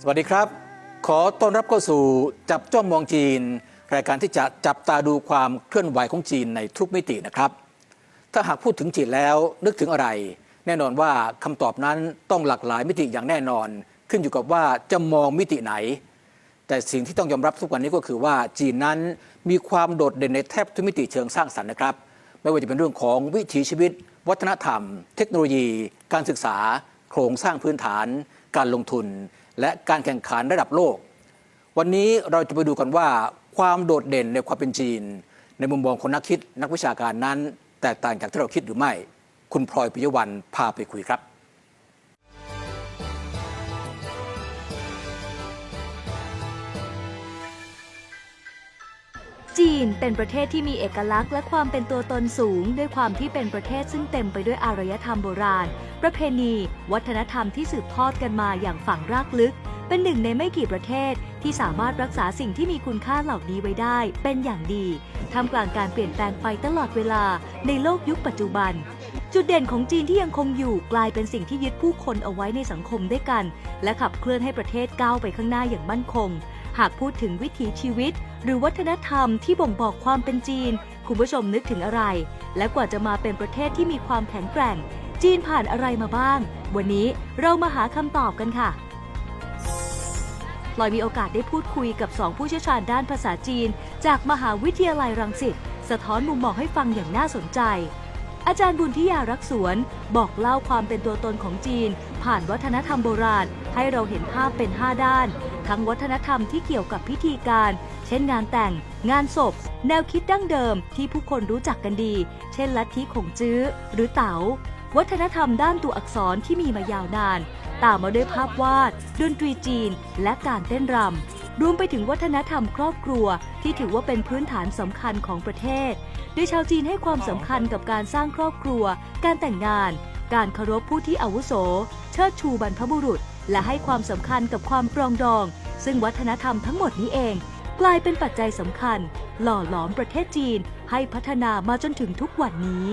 สวัสดีครับ ขอต้อนรับเข้าสู่จับจ้องมองจีน รายการที่จะจับตาดูความเคลื่อนไหวของจีนในทุกมิตินะครับ ถ้าหากพูดถึงจีนแล้วนึกถึงอะไร แน่นอนว่าคำตอบนั้นต้องหลากหลายมิติอย่างแน่นอน ขึ้นอยู่กับว่าจะมองมิติไหน แต่สิ่งที่ต้องยอมรับทุกวันนี้ก็คือว่าจีนนั้นมีความโดดเด่นในแทบทุกมิติเชิงสร้างสรรค์นะครับ ไม่ว่าจะเป็นเรื่องของวิถีชีวิต วัฒนธรรม เทคโนโลยี การศึกษา โครงสร้างพื้นฐาน การลงทุน และการแข่งขันระดับโลก วันนี้เราจะไปดูกันว่าความโดดเด่นในความเป็นจีน ในมุมมองของนักคิดนักวิชาการนั้น แตกต่างจากที่เราคิดหรือไม่ คุณพลอยปิยวันพาไปคุยครับ จีนเป็นประเทศที่มีเอกลักษณ์และความเป็นตัวตนสูง ด้วยความที่เป็นประเทศซึ่งเต็มไปด้วยอารยธรรมโบราณ ประเพณี วัฒนธรรมที่สืบทอดกันมาอย่างฝังรากลึก เป็นหนึ่งในไม่กี่ประเทศที่สามารถรักษาสิ่งที่มีคุณค่าเหล่านี้ไว้ได้ เป็นอย่างดีท่ามกลางการเปลี่ยนแปลงไปตลอดเวลาในโลกยุคปัจจุบัน จุดเด่นของจีนที่ยังคงอยู่กลายเป็นสิ่งที่ยึดผู้คนเอาไว้ในสังคมด้วยกัน และขับเคลื่อนให้ประเทศก้าวไปข้างหน้าอย่างมั่นคง หากพูดถึงวิถีชีวิต หรือวัฒนธรรมที่บ่งบอกความเป็นจีน คุณผู้ชมนึกถึงอะไร และกว่าจะมาเป็นประเทศที่มีความแข็งแกร่ง จีนผ่านอะไรมาบ้าง วันนี้เรามาหาคำตอบกันค่ะพลอยมีโอกาสได้พูดคุยกับสองผู้เชี่ยวชาญด้านภาษาจีน จากมหาวิทยาลัยรังสิตสะท้อนมุมมองให้ฟังอย่างน่าสนใจ อาจารย์บุญทิยารักษวนบอกเล่าความเป็นตัวตนของจีน ผ่านวัฒนธรรมโบราณ ให้เราเห็นภาพเป็น 5 ด้าน ทั้งวัฒนธรรมที่เกี่ยวกับพิธีการ เช่นงานแต่ง งานศพ แนวคิดดั้งเดิมที่ผู้คนรู้จักกันดี เช่นลัทธิขงจื้อ หรือเต๋า วัฒนธรรมด้านตัวอักษรที่มีมายาวนาน ตามมาด้วยภาพวาด ดนตรีจีน และการเต้นรำรวมไปถึงวัฒนธรรมครอบครัว ที่ถือว่าเป็นพื้นฐานสำคัญของประเทศ โดยชาวจีนให้ความสำคัญกับการสร้างครอบครัว การแต่งงาน การเคารพผู้ที่อาวุโส เชิดชูบรรพบุรุษ และให้ความสำคัญกับความปรองดอง ซึ่งวัฒนธรรมทั้งหมดนี้เอง กลายเป็นปัจจัยสำคัญ หล่อหลอมประเทศจีน ให้พัฒนามาจนถึงทุกวันนี้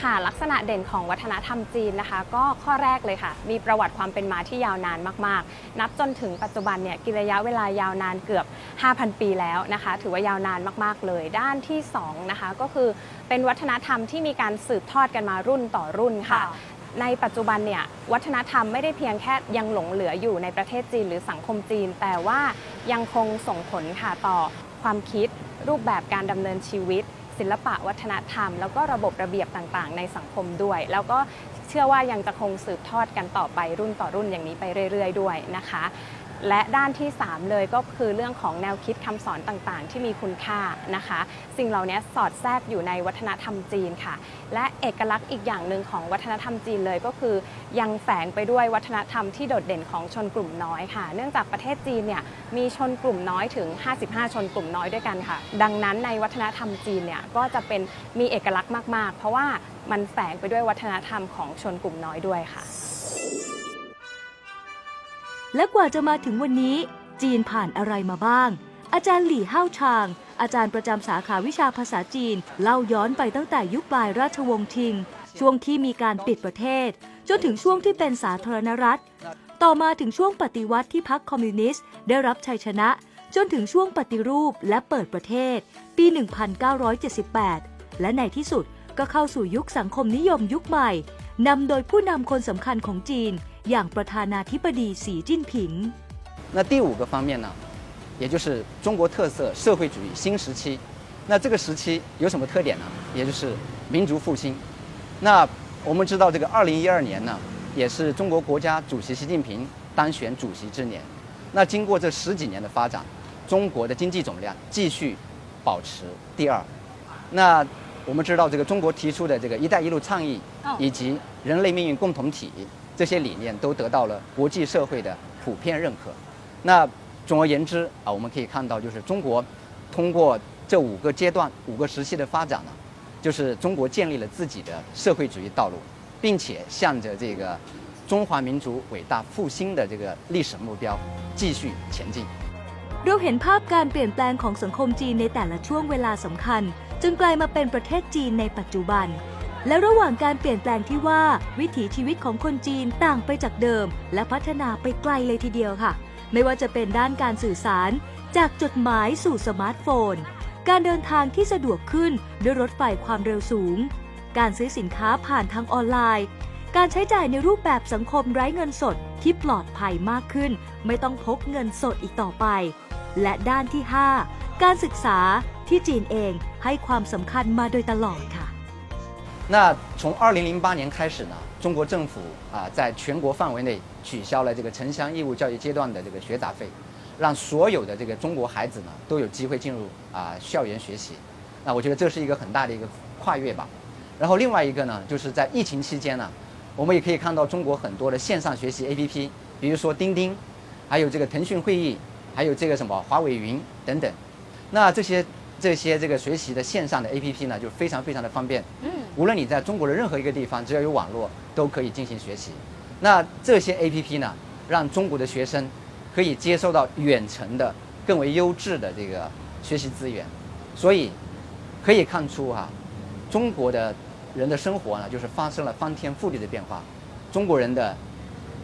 ค่ะลักษณะเด่นของวัฒนธรรมจีนนะคะ ก็ข้อแรกเลยค่ะ มีประวัติความเป็นมาที่ยาวนานมากๆ นับจนถึงปัจจุบันเนี่ยกินระยะเวลายาวนานเกือบ 5,000 ปีแล้วนะคะ ถือว่ายาวนานมากๆเลย ด้านที่2นะคะก็คือเป็นวัฒนธรรมที่มีการสืบทอดกันมารุ่นต่อรุ่นค่ะ ในปัจจุบันเนี่ยวัฒนธรรมไม่ได้เพียงแค่ยังหลงเหลืออยู่ในประเทศจีนหรือสังคมจีน แต่ว่ายังคงส่งผลค่ะต่อความคิด รูปแบบการดำเนินชีวิต ศิลปะวัฒนธรรม แล้วก็ระบบระเบียบต่างๆ ในสังคมด้วย แล้วก็เชื่อว่ายังจะคงสืบทอดกันต่อไปรุ่นต่อรุ่นอย่างนี้ไปเรื่อย ๆ ด้วยนะคะ และด้านที่ 3 เลยก็คือเรื่องของแนวคิดคำสอนต่างๆ ที่มีคุณค่านะคะ สิ่งเหล่านี้สอดแทรกอยู่ในวัฒนธรรมจีนค่ะ และเอกลักษณ์อีกอย่างหนึ่งของวัฒนธรรมจีนเลยก็คือ ยังแฝงไปด้วยวัฒนธรรมที่โดดเด่นของชนกลุ่มน้อยค่ะ เนื่องจากประเทศจีนเนี่ยมีชนกลุ่มน้อยถึง 55 ชนกลุ่มน้อยด้วยกันค่ะ ดังนั้นในวัฒนธรรมจีนเนี่ยก็จะเป็นมีเอกลักษณ์มาก ๆ เพราะว่ามันแฝงไปด้วยวัฒนธรรมของชนกลุ่มน้อยด้วยค่ะ และกว่าจะมาถึงวันนี้ จีนผ่านอะไรมาบ้าง อาจารย์หลี่เฮาชาง อาจารย์ประจำสาขาวิชาภาษาจีน เล่าย้อนไปตั้งแต่ยุคปลายราชวงศ์ทิง ช่วงที่มีการปิดประเทศ จนถึงช่วงที่เป็นสาธารณรัฐ ต่อมาถึงช่วงปฏิวัติที่พรรคคอมมิวนิสต์ได้รับชัยชนะ จนถึงช่วงปฏิรูปและเปิดประเทศ ปี 1978 และในที่สุดก็เข้าสู่ยุคสังคมนิยมยุคใหม่ นำโดยผู้นำคนสำคัญของจีน อย่างประธานาธิบดีสีจิ้นผิง 那第五个方面呢，也就是中国特色社会主义新时期。那这个时期有什么特点呢？也就是民族复兴。那我们知道，这个二零一二年呢，也是中国国家主席习近平当选主席之年。那经过这十几年的发展，中国的经济总量继续保持第二。那我们知道，这个中国提出的这个“一带一路”倡议哦以及 人类命运共同体这些理念，都得到了国际社会的普遍认可。那总而言之啊，我们可以看到，就是中国通过这五个阶段、五个时期的发展呢，就是中国建立了自己的社会主义道路，并且向着这个中华民族伟大复兴的这个历史目标继续前进。 เราเห็นภาพการเปลี่ยนแปลงของสังคมจีนในแต่ละช่วงเวลาสำคัญ จนกลายมาเป็นประเทศจีนในปัจจุบัน และระหว่างการเปลี่ยนแปลงที่ว่าวิถีชีวิตของคนจีนต่างไปจากเดิม และพัฒนาไปไกลเลยทีเดียวค่ะ ไม่ว่าจะเป็นด้านการสื่อสาร จากจดหมายสู่สมาร์ทโฟน การเดินทางที่สะดวกขึ้นด้วยรถไฟความเร็วสูง การซื้อสินค้าผ่านทางออนไลน์ การใช้จ่ายในรูปแบบสังคมไร้เงินสดที่ปลอดภัยมากขึ้น ไม่ต้องพกเงินสดอีกต่อไป และด้านที่ 5 การศึกษาที่จีนเองให้ความสำคัญมาโดยตลอดค่ะ 那从二零零八年开始呢，中国政府啊在全国范围内取消了这个城乡义务教育阶段的这个学杂费，让所有的这个中国孩子呢都有机会进入啊校园学习。那我觉得这是一个很大的一个跨越吧。然后另外一个呢，就是在疫情期间呢，我们也可以看到中国很多的线上学习 APP，比如说钉钉，还有这个腾讯会议，还有这个什么华为云等等。那这些这些这个学习的线上的 APP 呢，就非常非常的方便。嗯无论你在中国的任何一个地方，只要有网络，都可以进行学习。那这些 APP 呢，让中国的学生可以接受到远程的更为优质的这个学习资源。所以可以看出哈、中国的人的生活呢，就是发生了翻天覆地的变化。中国人的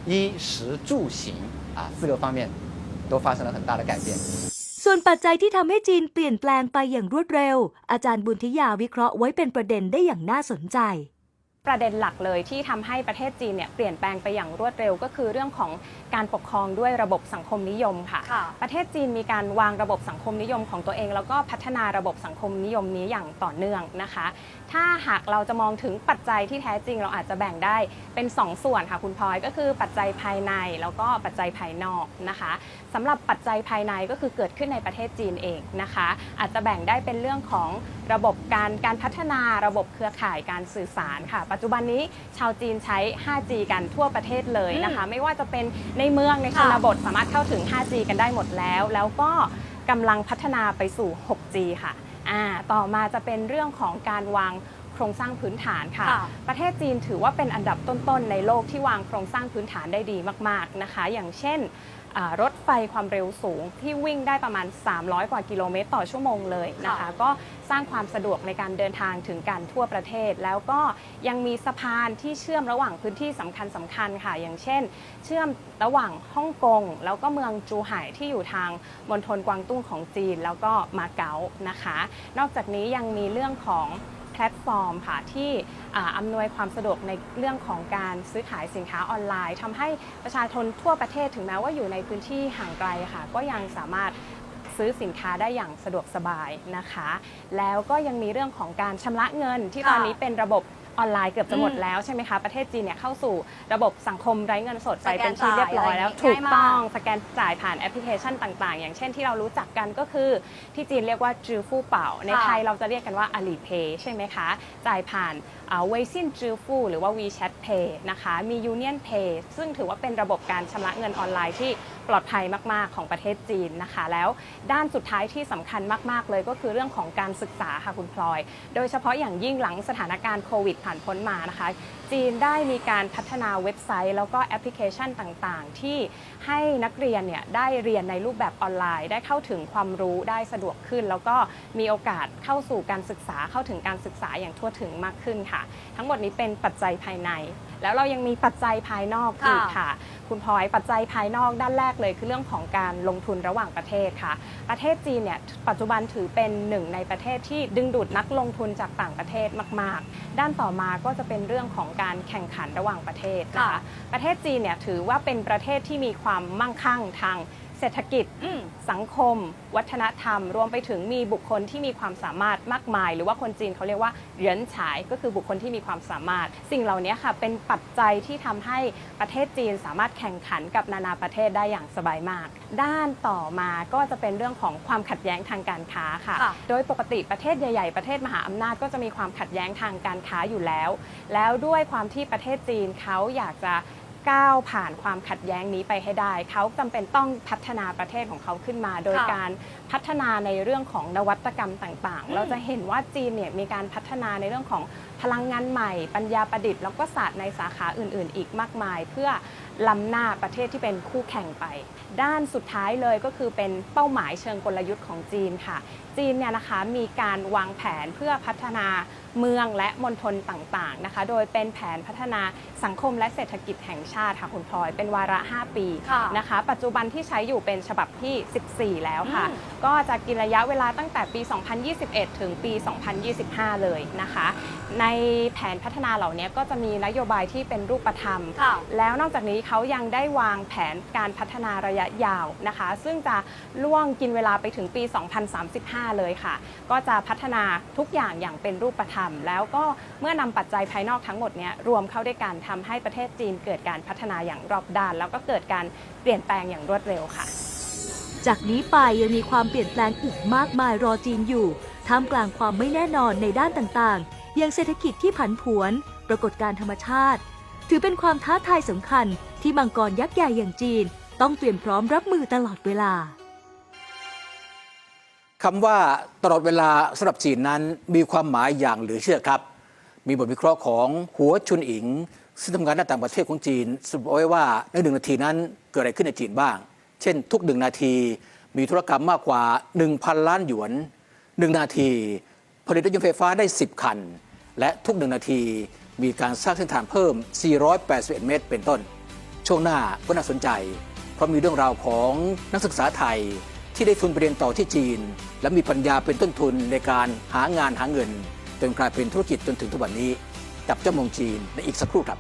衣食住行啊四个方面都发生了很大的改变。 ส่วนปัจจัยที่ทำให้จีนเปลี่ยนแปลงไปอย่างรวดเร็ว อาจารย์บุญทิยาวิเคราะห์ไว้เป็นประเด็นได้อย่างน่าสนใจ ประเด็นหลักเลยที่ทำให้ประเทศจีนเนี่ยเปลี่ยนแปลงไปอย่างรวดเร็วก็คือเรื่องของการปกครองด้วยระบบสังคมนิยมค่ะค่ะ ประเทศจีนมีการวางระบบสังคมนิยมของตัวเอง แล้วก็พัฒนาระบบสังคมนิยมนี้อย่างต่อเนื่องนะคะ ถ้าหากเราจะมองถึงปัจจัยที่แท้จริงเราอาจจะแบ่งได้เป็น 2ส่วนค่ะคุณพลอยก็คือปัจจัยภายในแล้วก็ปัจจัยภายนอกนะคะสำหรับปัจจัยภายในก็คือเกิดขึ้นในประเทศจีนเองนะคะ อาจจะแบ่งได้เป็นเรื่องของระบบการการพัฒนาระบบเครือข่ายการสื่อสารค่ะ ปัจจุบันนี้ชาวจีนใช้ 5G กันทั่วประเทศเลยนะคะ ไม่ว่าจะเป็นในเมืองในชค่ะนบทสามารถเข้าถึง 5G กันได้หมดแล้ว แล้วก็กำลังพัฒนาไปสู่ 6G ค่ะอ่าต่อมาจะเป็นเรื่องของการวาง โครงสร้างพื้นฐานค่ะ ค่ะประเทศจีนถือว่าเป็นอันดับต้นๆในโลกที่วางโครงสร้างพื้นฐานได้ดีมากๆนะคะ อย่างเช่นอ่ารถไฟความเร็วสูงที่วิ่งได้ประมาณ 300 กว่ากิโลเมตรต่อชั่วโมงเลยนะคะ ค่ะ ก็สร้างความสะดวกในการเดินทางถึงกันทั่วประเทศ แล้วก็ยังมีสะพานที่เชื่อมระหว่างพื้นที่สำคัญสคัญๆค่ะ อย่างเช่น เชื่อมระหว่างฮ่องกงแล้วก็เมืองจูไห่ที่อยู่ทางมณฑลกวางตุ้งของจีน แล้วก็มาเก๊านะคะ นอกจากนี้ยังมีเรื่องของ แพลตฟอร์มค่ะที่อ่าอำนวยความสะดวกในเรื่องของการซื้อขายสินค้าออนไลน์ทำให้ประชาชนทั่วประเทศถึงแม้ว่าอยู่ในพื้นที่ห่างไกลค่ะ ก็ยังสามารถซื้อสินค้าได้อย่างสะดวกสบายนะคะ แล้วก็ยังมีเรื่องของการชำระเงินที่ตอนนี้เป็นระบบ ออนไลน์เกือบจะหมดอืมแล้วใช่ไหมคะ ประเทศจีนเนี่ยเข้าสู่ระบบสังคมไร้เงินสดไปสแกนเป็นที่เรียบร้อยแล้วจ่ายอะไรถูกง่ายมากต้องสแกนจ่ายผ่านแอปพลิเคชันต่างๆ อย่างเช่นที่เรารู้จักกันก็คือ ที่จีนเรียกว่าจือฟู่เป่า ในค่ะไทยเราจะเรียกกันว่า Alipay ใช่ไหมคะ จ่ายผ่านเวซินจือฟู่หรือว่า WeChat Pay นะคะ มี Union Pay ซึ่งถือว่าเป็นระบบการชำระเงินออนไลน์ที่ปลอดภัยมากๆของประเทศจีนนะคะ แล้วด้านสุดท้ายที่สำคัญมากๆเลยก็คือเรื่องของการศึกษาค่ะคุณพลอย โดยเฉพาะอย่างยิ่งหลังสถานการณ์โควิดผ่านพ้นมานะคะ จีนได้มีการพัฒนาเว็บไซต์ แล้วก็แอปพลิเคชันต่างๆ ที่ให้นักเรียนเนี่ยได้เรียนในรูปแบบออนไลน์ ได้เข้าถึงความรู้ได้สะดวกขึ้น แล้วก็มีโอกาสเข้าสู่การศึกษาเข้าถึงการศึกษาอย่างทั่วถึงมากขึ้นค่ะ ทั้งหมดนี้เป็นปัจจัยภายใน แล้วเรายังมีปัจจัยภายนอกค่ะอีกค่ะ คุณพลอยปัจจัยภายนอกด้านแรกเลย คือเรื่องของการลงทุนระหว่างประเทศค่ะ ประเทศจีนเนี่ยปัจจุบันถือเป็นหนึ่งในประเทศที่ดึงดูดนักลงทุนจากต่างประเทศมาก ๆ ด้านต่อมาก็จะเป็นเรื่องของการแข่งขันระหว่างประเทศนะคะค่ะประเทศจีนเนี่ยถือว่าเป็นประเทศที่มีความมั่งคั่งทางเศรษฐกิจ อืม สังคม วัฒนธรรม รวมไปถึงมีบุคคลที่มีความสามารถมากมาย หรือว่าคนจีนเขาเรียกว่าเหรียญฉายก็คือบุคคลที่มีความสามารถ สิ่งเหล่านี้ค่ะ เป็นปัจจัยที่ทำให้ประเทศจีนสามารถแข่งขันกับนานาประเทศได้อย่างสบายมาก ด้านต่อมาก็จะเป็นเรื่องของความขัดแย้งทางการค้าค่ะ ค่ะ โดยปกติประเทศใหญ่ๆ ประเทศมหาอำนาจก็จะมีความขัดแย้งทางการค้าอยู่แล้ว แล้วด้วยความที่ประเทศจีนเขาอยากจะ ก้าวผ่านความขัดแย้งนี้ไปให้ได้ เขาจำเป็นต้องพัฒนาประเทศของเขาขึ้นมา โดยค่ะการพัฒนาในเรื่องของนวัตกรรมต่างอืมๆเราจะเห็นว่าจีนเนี่ยมีการพัฒนาในเรื่องของ พพลังงานใหม่ ปัญญาประดิษฐ์แล้วก็ศาสตร์ในสาขาอื่น ๆ อีกมากมาย เพื่อล้ำหน้าประเทศที่เป็นคู่แข่งไป ด้านสุดท้ายเลยก็คือเป็นเป้าหมายเชิงกลยุทธ์ของจีนค่ะ จีนเนี่ยนะคะมีการวางแผนเพื่อพัฒนาเมืองและมณฑลต่างๆนะคะ โดยเป็นแผนพัฒนาสังคมและเศรษฐกิจแห่งชาติค่ะคุณพลอย เป็นวาระ 5 ปีค่ะนะคะ ปัจจุบันที่ใช้อยู่เป็นฉบับที่ 14 แล้วค่ะอืมก็จะกินระยะเวลาตั้งแต่ปี 2021 ถึงปี 2025 เลยนะคะ ในแผนพัฒนาเหล่านี้ก็จะมีนโยบายที่เป็นรูปธรรมค่ะแล้วนอกจากนี้เขายังได้วางแผนการพัฒนาระยะยาวนะคะ ซึ่งจะล่วงกินเวลาไปถึงปี 2035 เลยค่ะ ก็จะพัฒนาทุกอย่างอย่างเป็นรูปธรรม แล้วก็เมื่อนำปัจจัยภายนอกทั้งหมดเนี้ยรวมเข้าด้วยกันทำให้ประเทศจีนเกิดการพัฒนาอย่างรอบด้าน แล้วก็เกิดการเปลี่ยนแปลงอย่างรวดเร็วค่ะ จากนี้ไปยังมีความเปลี่ยนแปลงอีกมากมายรอจีนอยู่ท่ามกลางความไม่แน่นอนในด้านต่างๆ อย่างเศรษฐกิจที่ผันผวน ปรากฏการธรรมชาติ ถือเป็นความท้าทายสำคัญที่มังกรยักษ์ใหญ่อย่างจีน ต้องเตรียมพร้อมรับมือตลอดเวลาคำว่าตลอดเวลาสำหรับจีนนั้นมีความหมายอย่างเหลือเชื่อครับ มีบทวิเคราะห์ของหัวชุนอิง ซึ่งทำงานด้านต่างประเทศของจีนสรุปเอาไว้ว่าในหนึ่งนาทีนั้นเกิดอะไรขึ้นในจีนบ้าง เช่น ทุกหนึ่งนาที มีธุรกรรมมากกว่า 1,000 ล้านหยวนหนึ่งนาที ผลิตรถยนต์ไฟฟ้าได้ 10 คัน และทุกหนึ่งนาทีมีการสร้างเส้นทางเพิ่ม 481 เมตร เป็นต้น ช่วงหน้าก็น่าสนใจ เพราะมีเรื่องราวของนักศึกษาไทยที่ได้ทุนไปเรียนต่อที่จีน และมีปัญญาเป็นต้นทุนในการหางานหาเงิน จนกลายเป็นธุรกิจจนถึงทุกวันนี้ กับเจ้ามองจีนในอีกสักครู่ครับ